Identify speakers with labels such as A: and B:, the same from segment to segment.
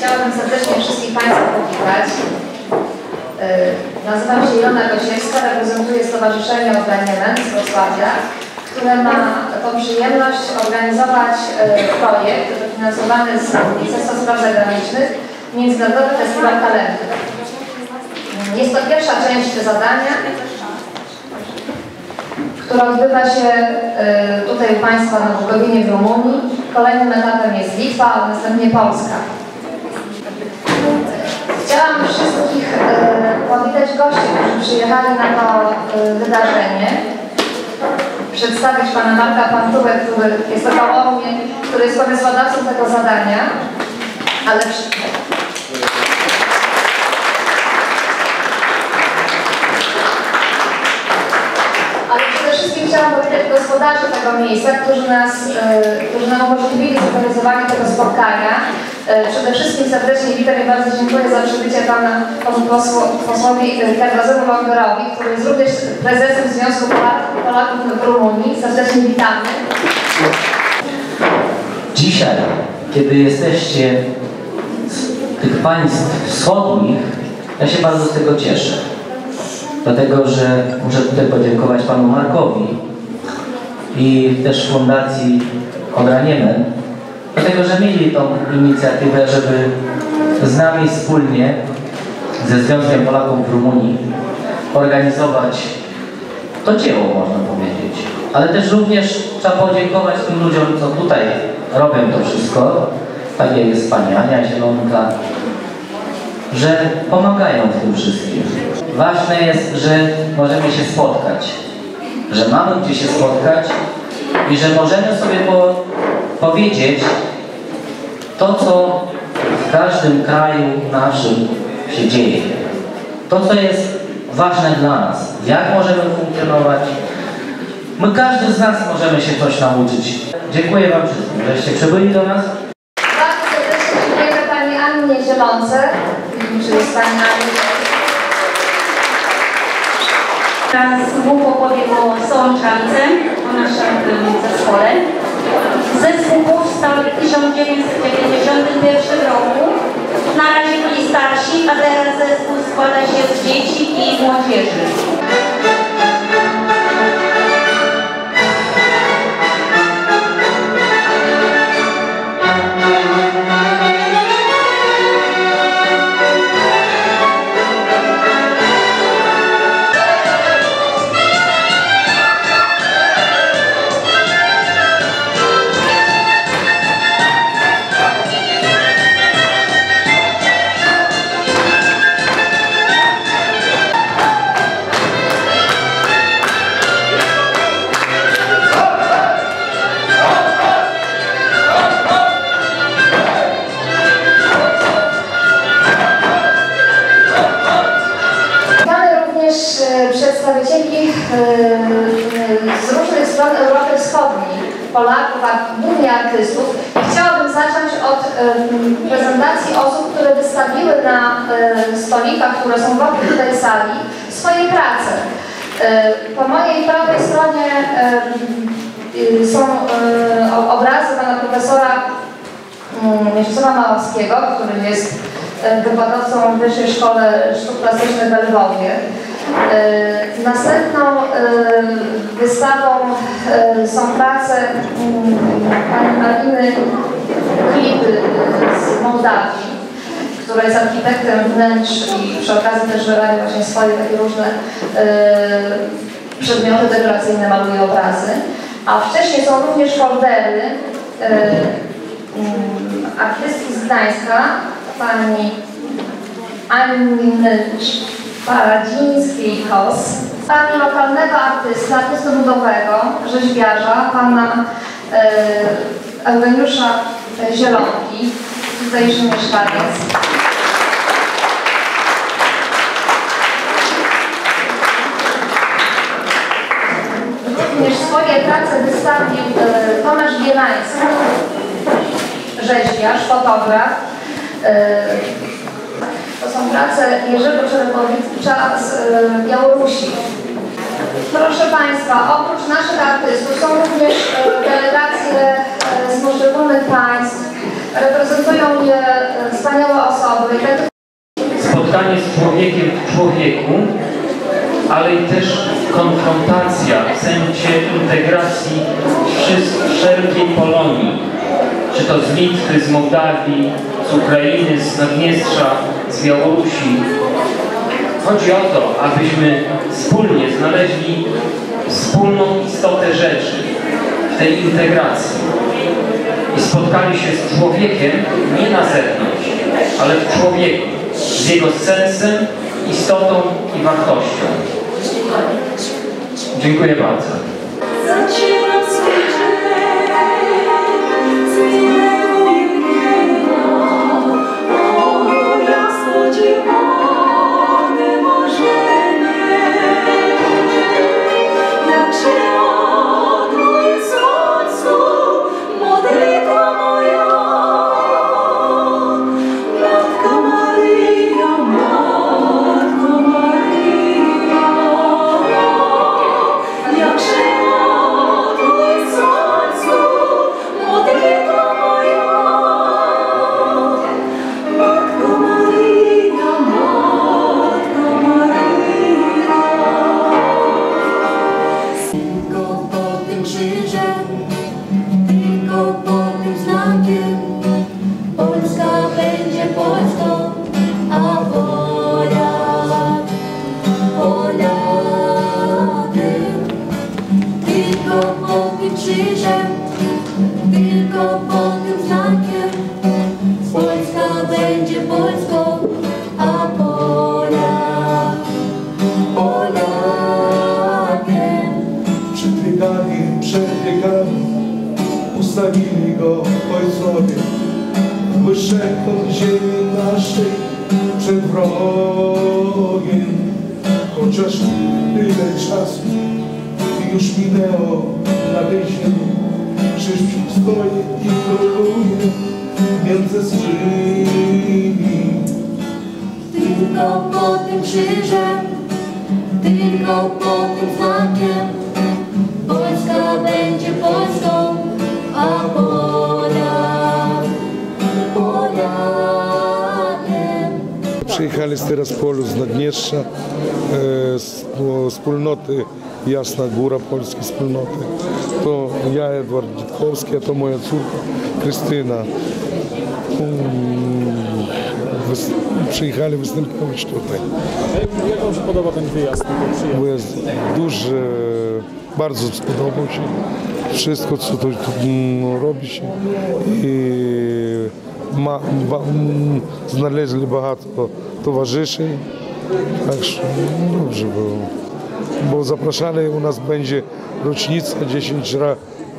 A: Chciałabym serdecznie wszystkich Państwa powitać. Yy, Nazywam się Jona Gosiewska, reprezentuję Stowarzyszenie Organiemen z Wrocławia, które ma tą przyjemność organizować yy, projekt finansowany z Ministerstwa Spraw Zagranicznych Międzynarodowy Festiwal Talentu. Jest to pierwsza część zadania, która odbywa się y, tutaj u Państwa na Bukowinie w Rumunii. Kolejnym etapem jest Litwa, a następnie Polska. Chciałam wszystkich y, powitać gości, którzy przyjechali na to y, wydarzenie. Przedstawić Pana Marka Pantułę, który jest około mnie, który jest pomysłodawcą tego zadania. Ale chciałam powitać gospodarzy tego miejsca, którzy, nas, e, którzy nam umożliwili zorganizowanie tego spotkania. E, Przede wszystkim serdecznie witam i bardzo dziękuję za przybycie Pana panu posłu, posłowi Kardozemu Wangerowi, który jest również prezesem Związku Polaków, w Rumunii. Serdecznie witamy.
B: Dzisiaj, kiedy jesteście z tych państw wschodnich, ja się bardzo z tego cieszę. Dlatego, że muszę tutaj podziękować panu Markowi i też Fundacji Ograniemen, dlatego, że mieli tą inicjatywę, żeby z nami wspólnie, ze Związkiem Polaków w Rumunii, organizować to dzieło, można powiedzieć. Ale też również trzeba podziękować tym ludziom, co tutaj robią to wszystko. Tak jak jest pani Ania Zielonka, że pomagają w tym wszystkim. Ważne jest, że możemy się spotkać, że mamy gdzie się spotkać i że możemy sobie po, powiedzieć to, co w każdym kraju naszym się dzieje. To, co jest ważne dla nas, jak możemy funkcjonować. My, każdy z nas możemy się coś nauczyć. Dziękuję Wam wszystkim, żeście przybyli do nas.
A: Bardzo serdecznie dziękujemy Pani Annie Zielonce, czy jest Pani Annie.
C: Teraz mógł opowie o Sączance, o naszym zespole. Zespół powstał w 1991 roku. Na razie byli starsi, a teraz zespół składa się z dzieci i młodzieży.
A: Stron Europy Wschodniej, Polaków, a głównie artystów. Chciałabym zacząć od prezentacji osób, które wystawiły na stolikach, które są wokół tej sali, swoje prace. E, Po mojej prawej stronie są e, obrazy pana profesora mm, Mieczysława Małowskiego, który jest e, wykładowcą w Wyższej Szkole Sztuk Plastycznych we Lwowie. E, Następną e, wystawą e, są prace mm, pani Mariny Klipy z Mołdawii, która jest architektem wnętrz i przy okazji też wyrabia właśnie swoje takie różne przedmioty dekoracyjne, maluje obrazy. A wcześniej są również foldery mm, artystki z Gdańska, pani Anny Paradzińskiej-Kos, pani lokalnego artysty, artysty ludowego, rzeźbiarza, pana e, Eugeniusza Zielonki, tutejszy mieszkaniec. Również swoje prace wystawił e, Tomasz Bielański, rzeźbiarz, fotograf. E, Prace Jerzego Czerwowicza z Białorusi. Proszę Państwa, oprócz naszych artystów są również e, delegacje e, z poszczególnych państw. Reprezentują je e, wspaniałe autorytetów.
D: spotkanie z człowiekiem w człowieku, ale i też konfrontacja w sensie integracji wszelkiej Polonii, czy to z Litwy, z Mołdawii, z Ukrainy, z Naddniestrza, z Białorusi. Chodzi o to, abyśmy wspólnie znaleźli wspólną istotę rzeczy w tej integracji i spotkali się z człowiekiem nie na zewnątrz, ale w człowieku, z jego sensem, istotą i wartością. Dziękuję bardzo.
E: Wiekami, przed wiekami ustawili go ojcowie wyższego ziemi naszej przed wrogiem. Chociaż tyle czasu już minęło na tej ziemi, krzyż stoi i między swymi.
F: Tylko pod tym krzyżem, tylko pod tym znakiem Polska będzie Polską, a Polak Polakiem.
E: Przyjechali z teraz polu z Naddniestrza, e, z no, wspólnoty Jasna Góra, polskiej wspólnoty. To ja, Edward Dzitkowski, a to moja córka Krystyna. Mm, wys- Przyjechali występować tutaj.
G: Jak Wam się podoba ten wyjazd?
E: Bo jest duży, bardzo spodobał się wszystko, co tu, no, mm, robi się i ma, ba, mm, znaleźli bardzo towarzyszy, także no, dobrze było. Bo zapraszany u nas będzie rocznica 10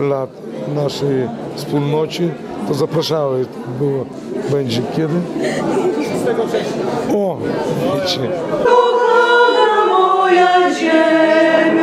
E: lat naszej wspólnoty, to zapraszały, to było, będzie kiedy? O, wiecie.
F: Kochana moja ziemia.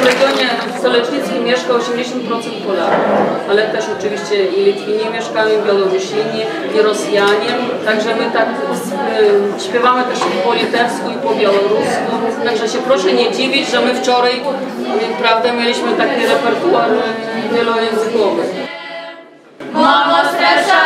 F: w
A: regionie Solecznickim mieszka 80% Polaków, ale też oczywiście i
D: Litwini mieszkają, i Białorusini, i Rosjanie. Także my tak y, śpiewamy też i po litewsku, i po białorusku. Także się proszę nie dziwić, że my wczoraj, y, prawda, mieliśmy taki repertuar y, wielojęzykowy.
F: Mamo, strasza!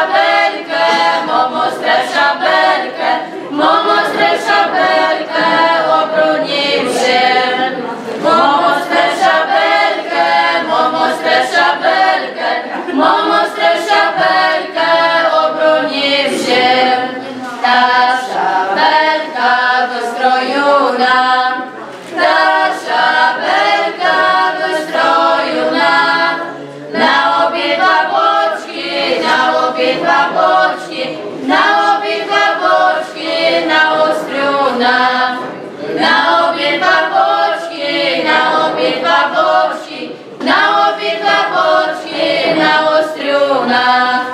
F: Ostriuna.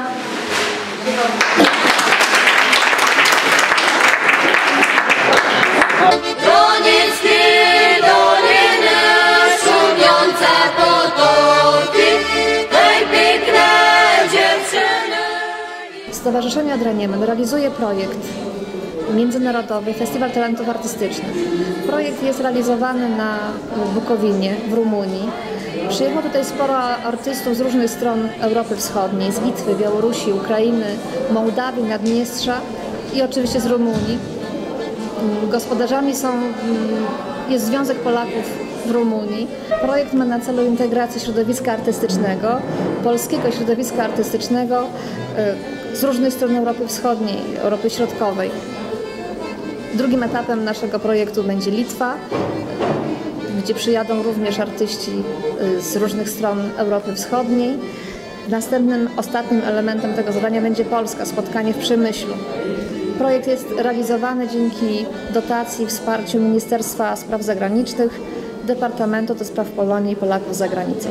F: Donickie doliny.
A: Stowarzyszenie Adraniemen realizuje projekt Międzynarodowy Festiwal Talentów Artystycznych. Projekt jest realizowany na Bukowinie w Rumunii. Przyjechało tutaj sporo artystów z różnych stron Europy Wschodniej, z Litwy, Białorusi, Ukrainy, Mołdawii, Naddniestrza i oczywiście z Rumunii. Mm, Gospodarzami są, mm, jest Związek Polaków w Rumunii. Projekt ma na celu integrację środowiska artystycznego, polskiego środowiska artystycznego y, z różnych stron Europy Wschodniej, Europy Środkowej. Drugim etapem naszego projektu będzie Litwa, gdzie przyjadą również artyści y, z różnych stron Europy Wschodniej. Następnym, ostatnim elementem tego zadania będzie Polska, spotkanie w Przemyślu. Projekt jest realizowany dzięki dotacji i wsparciu Ministerstwa Spraw Zagranicznych, Departamentu do Spraw Polonii i Polaków za granicą.